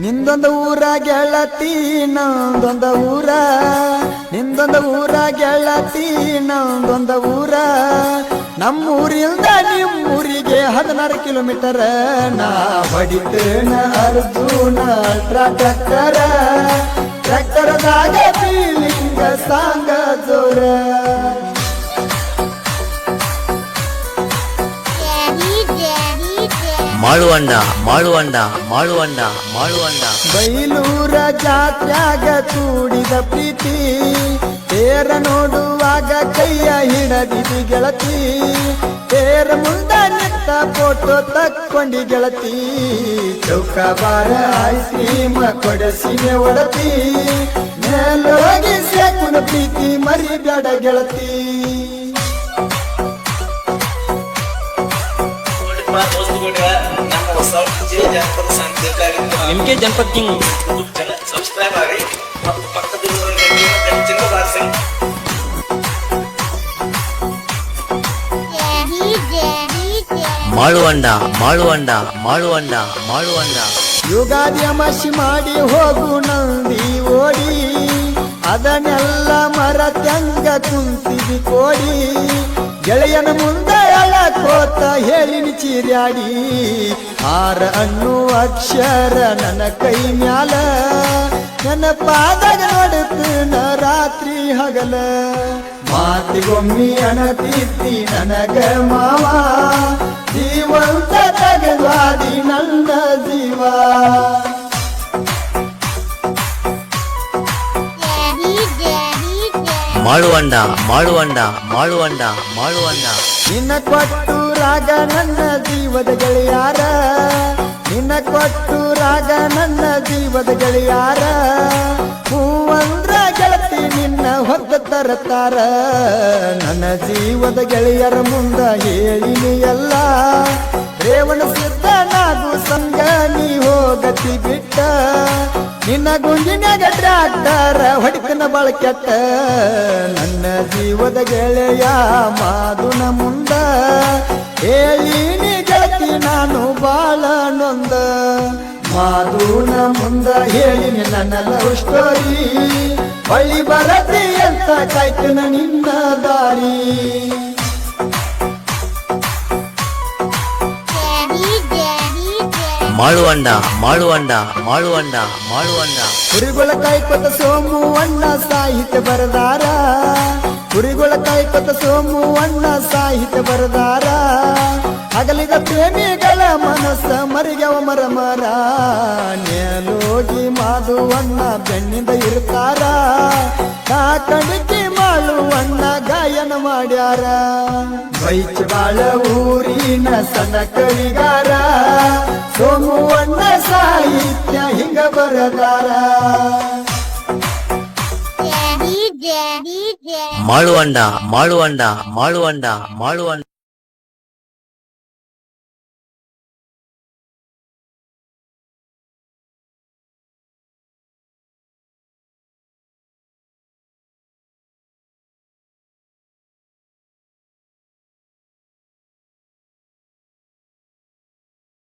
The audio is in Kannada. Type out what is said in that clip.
ನಿಂದೊಂದ ಊರ ಗೆಳತಿ, ನಂದೊಂದ ಊರ. ನಿಂದೊಂದ ಊರ ಗೆಳತಿ, ನಂದೊಂದ ಊರ. ನಮ್ಮೂರಿಂದ ನಿಮ್ಮೂರಿಗೆ ಹದಿನಾರು ಕಿಲೋಮೀಟರ್. ನಾ ಬಡಿತೇನ ಅರ್ಜುನ ಟ್ರ್ಯಾಕ್ಟರ ಟ್ರ್ಯಾಕ್ಟರ್ದಾಗ ಫೀಲಿಂಗ ಸಾಂಗ ಜೋರ. ಮಾಳುವಂಡ ಮಾಳುವಂಡ ಮಾಳುವಂಡ ಮಾಳುವಂಡ ಬೈಲೂರ ಜಾತ್ಯಾಗ ಕೂಡಿದ ಪ್ರೀತಿ, ತೇರ ನೋಡುವಾಗ ಕೈಯ ಹಿಡದಿದಿ ಗೆಳತಿ, ತೇರ ಮುಂದ ನಿಂತ ಫೋಟೋ ತಕ್ಕೊಂಡಿ ಗೆಳತಿ. ಚೌಕಬಾರ ಐಸ್ ಕ್ರೀಮ್ ಕೊಡಸಿಗೆ ಒಡತಿ ಮೇಲೋಗಿ ಸೇಕುನ ಪ್ರೀತಿ ಮರಿಬೇಡ ಗೆಳತಿ. ನಿಮ್ಗೆ ಜನಪದ ಕಿಂಗ್ ಸಬ್ಸ್ಕ್ರೈಬ್ ಆಗಿ ಮತ್ತು ಪಕ್ಕದಲ್ಲಿರುವ ಚಿನ್ನ ಬಾರಿಸಿ Daddy, daddy, daddy. ಮಾಳುವಂಡ ಮಾಳುವಂಡ ಮಾಳುವಂಡ ಮಾಳುವಂಡ. ಯುಗಾದಿ ಅಮಾಸಿ ಮಾಡಿ ಹೋಗು ನಂದಿ ಓಡಿ. ಅದನ್ನೆಲ್ಲ ಮರತ್ಯಂಗ ಕುಂತಿದಿ ಕೋಡಿ. ಗೆಳೆಯನ ಮುಂದೆ ಅಳಕೋತ ಹೇಳಿನ ಚೀರ್ಯಾಡಿ ಆರ ಅನ್ನು ಅಕ್ಷರ ನನ್ನ ಕೈ ಮ್ಯಾಲ. ನನ್ನ ಪಾದಾಗ ನ ರಾತ್ರಿ ಹಗಲ. ಮಾತಿಗೊಮ್ಮಿ ಅಣತಿದ್ದಿ ನನಗ ಮಾವ. ಜೀವಂತ ತಗವಾದಿ ನನ್ನ ಮಾಡುವಂಡ ಮಾಡುವಂಡ ಮಾಡುವಂಡ ಮಾಳುವಂಡ. ನಿನ್ನ ಕೊಟ್ಟು ರಾಜ ನನ್ನ ಜೀವದ ಗೆಳೆಯಾರ. ನಿನ್ನ ಕೊಟ್ಟು ರಾಜ ನನ್ನ ಜೀವದ ಗೆಳೆಯಾರ. ಹೂವಂದ್ರ ಗೆಳತಿ ನಿನ್ನ ಹೊತ್ತ ತರತಾರ. ನನ್ನ ಜೀವದ ಗೆಳೆಯರ ಮುಂದ ಹೇಳಿನಿ ಎಲ್ಲ. ರೇವಣ ಸಿದ್ಧ ನಾಗು ಸಂಗ ನೀ ಹೋಗತಿ ಬಿಟ್ಟ. ನಿನ್ನ ಗುಂಜಿನಾಗ ಟ್ರ್ಯಾಕ್ಟರ್ ಹೊಡಿತನ ಬಳಕೆಟ್ಟ ನನ್ನ ಜೀವದ ಗೆಳೆಯ ಮಾದುನ ಮುಂದ. ಹೇಳಿನಿ ಗೆಳತಿ, ನಾನು ಬಾಳ ನೊಂದ. ಮಾದುನ ಮುಂದ ಹೇಳಿನಿ ನನ್ನ ಲವ್ ಸ್ಟೋರಿ ಬಳಿ ಬರತಿ ಅಂತ ಕಾಯ್ತನ ನಿನ್ನ ದಾರಿ. ಮಾಳುವಂಡ ಮಾಳುವಂಡ ಮಾಳುವಂಡ ಮಾಳುವಂಡ. ಕುರಿಗಳ ಕಾಯ್ಕೊತ ಸೋಮು ಅಣ್ಣ ಸಾಹಿತ್ಯ ಬರದಾರ. ಕುರಿಗಳ ಕಾಯ್ಕೊತ ಸೋಮು ಅಣ್ಣ ಸಾಹಿತ್ಯ ಬರದಾರ. ಅಗಲಿದ ಪ್ರೇಮಿಗಳ ಮನಸ್ಸ ಮರಿಗವ ಮರ ಮರ ನೇಲೋಗಿ ಮಾಧುವಣ್ಣ ಬೆನ್ನಿಂದ ಇರ್ತಾರ. ಕಾಕಣಿಕೆ ಮಾಳುವಣ್ಣ ಗಾಯನ ಮಾಡ್ಯಾರ. ಬೈಚ್ ಬಾಳ ಊರಿನ ಸಣ್ಣ ಕವಿಗಾರ ಸೋಮುವಣ್ಣ ಸಾಹಿತ್ಯ ಹಿಂಗ ಬರದಾರ. ಮಾಳುವಂಡ ಮಾಳುವಂಡ ಮಾಳುವಂಡ ಮಾಳುವಂಡ